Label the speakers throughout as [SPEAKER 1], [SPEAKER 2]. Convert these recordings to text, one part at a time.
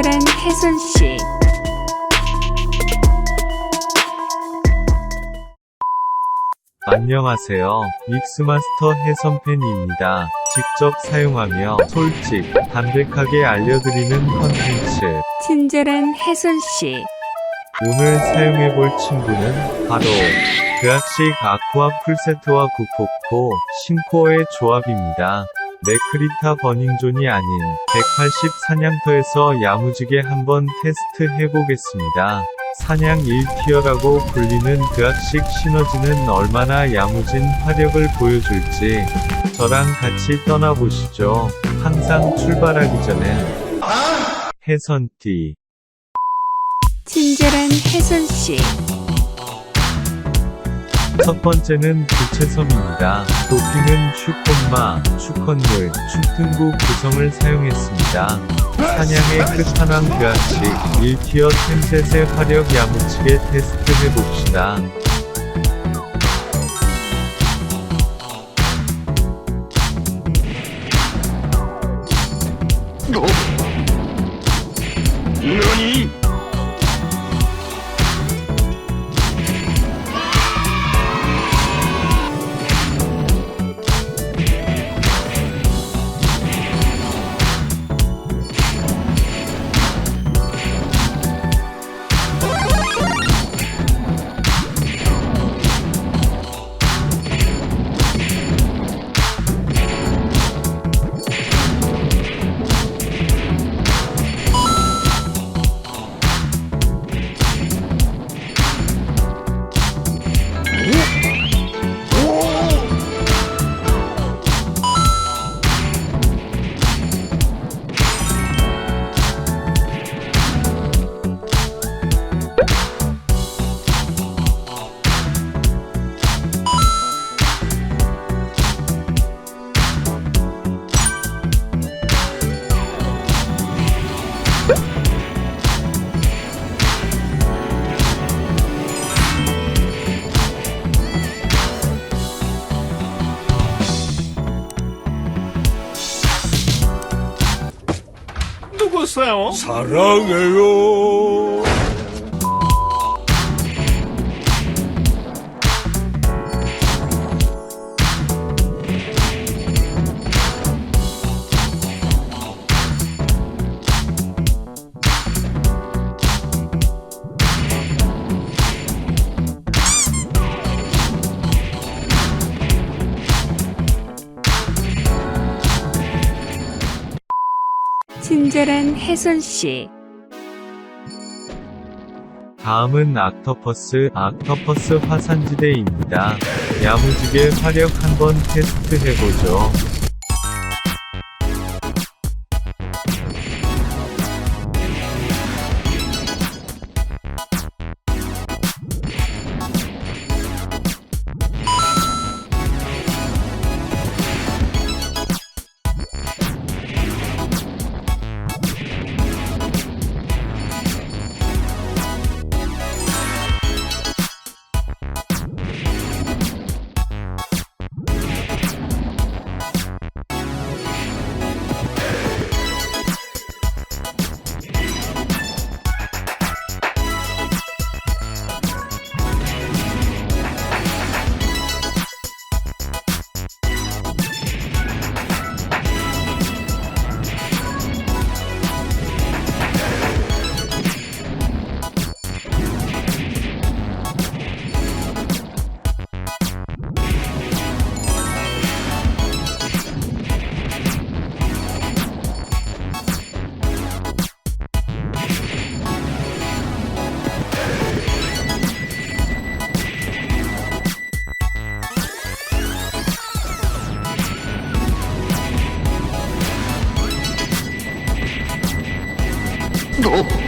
[SPEAKER 1] 친절한 혜선 씨.
[SPEAKER 2] 안녕하세요. 믹스마스터 해선팬입니다. 직접 사용하며 솔직, 담백하게 알려드리는 컨텐츠.
[SPEAKER 1] 친절한 혜선 씨.
[SPEAKER 2] 오늘 사용해볼 친구는 바로 그악식 아쿠아 풀세트와 구포코 신코어의 조합입니다. 네크리타 버닝존이 아닌 180 사냥터에서 야무지게 한번 테스트 해보겠습니다. 사냥 1티어라고 불리는 그악식 시너지는 얼마나 야무진 화력을 보여줄지 저랑 같이 떠나보시죠. 항상 출발하기 전엔 해선띠
[SPEAKER 1] 친절한 혜선 씨.
[SPEAKER 2] 첫 번째는 부채섬입니다. 도핑은 슈콘마, 슈컨물, 슈튼구 구성을 사용했습니다. 사냥의 끝판왕 그악식 1티어 템셋의 화력 야무치게 테스트해봅시다.
[SPEAKER 3] 누구세요?
[SPEAKER 4] 사랑해요.
[SPEAKER 1] 친절한 혜선 씨.
[SPEAKER 2] 다음은 악터퍼스, 악터퍼스 화산지대입니다. 야무지게 화력 한번 테스트해보죠.
[SPEAKER 1] Oh.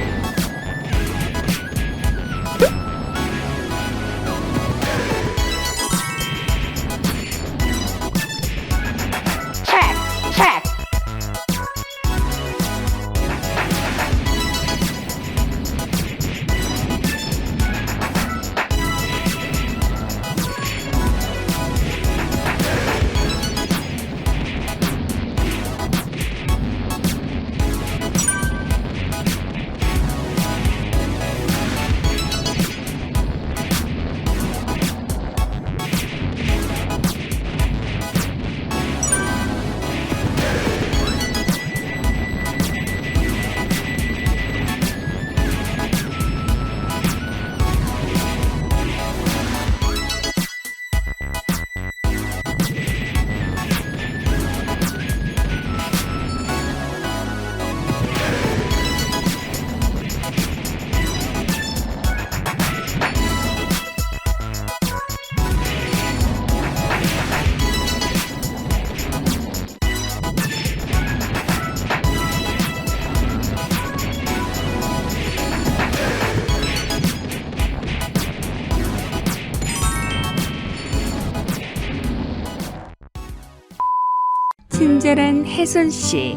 [SPEAKER 1] 혜선 씨.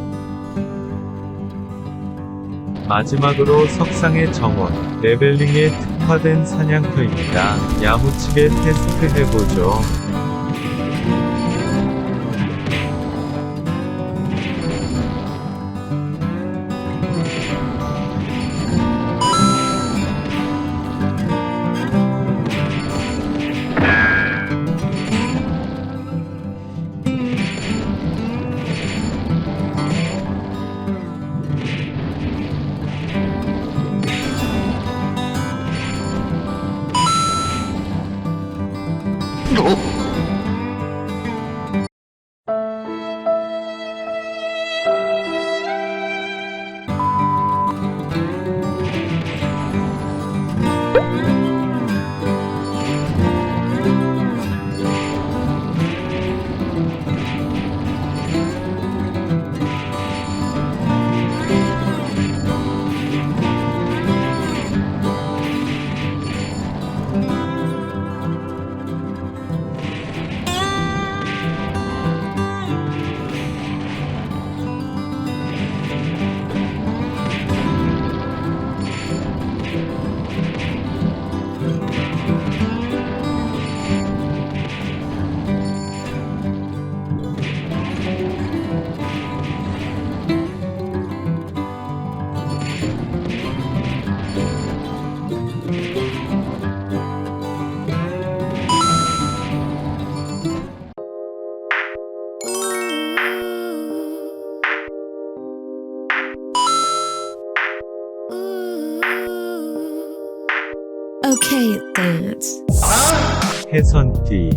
[SPEAKER 2] 마지막으로 석상의 정원, 레벨링에 특화된 사냥터입니다. 야무치게 테스트 해보죠.
[SPEAKER 3] Okay, dance.
[SPEAKER 2] 해선띠,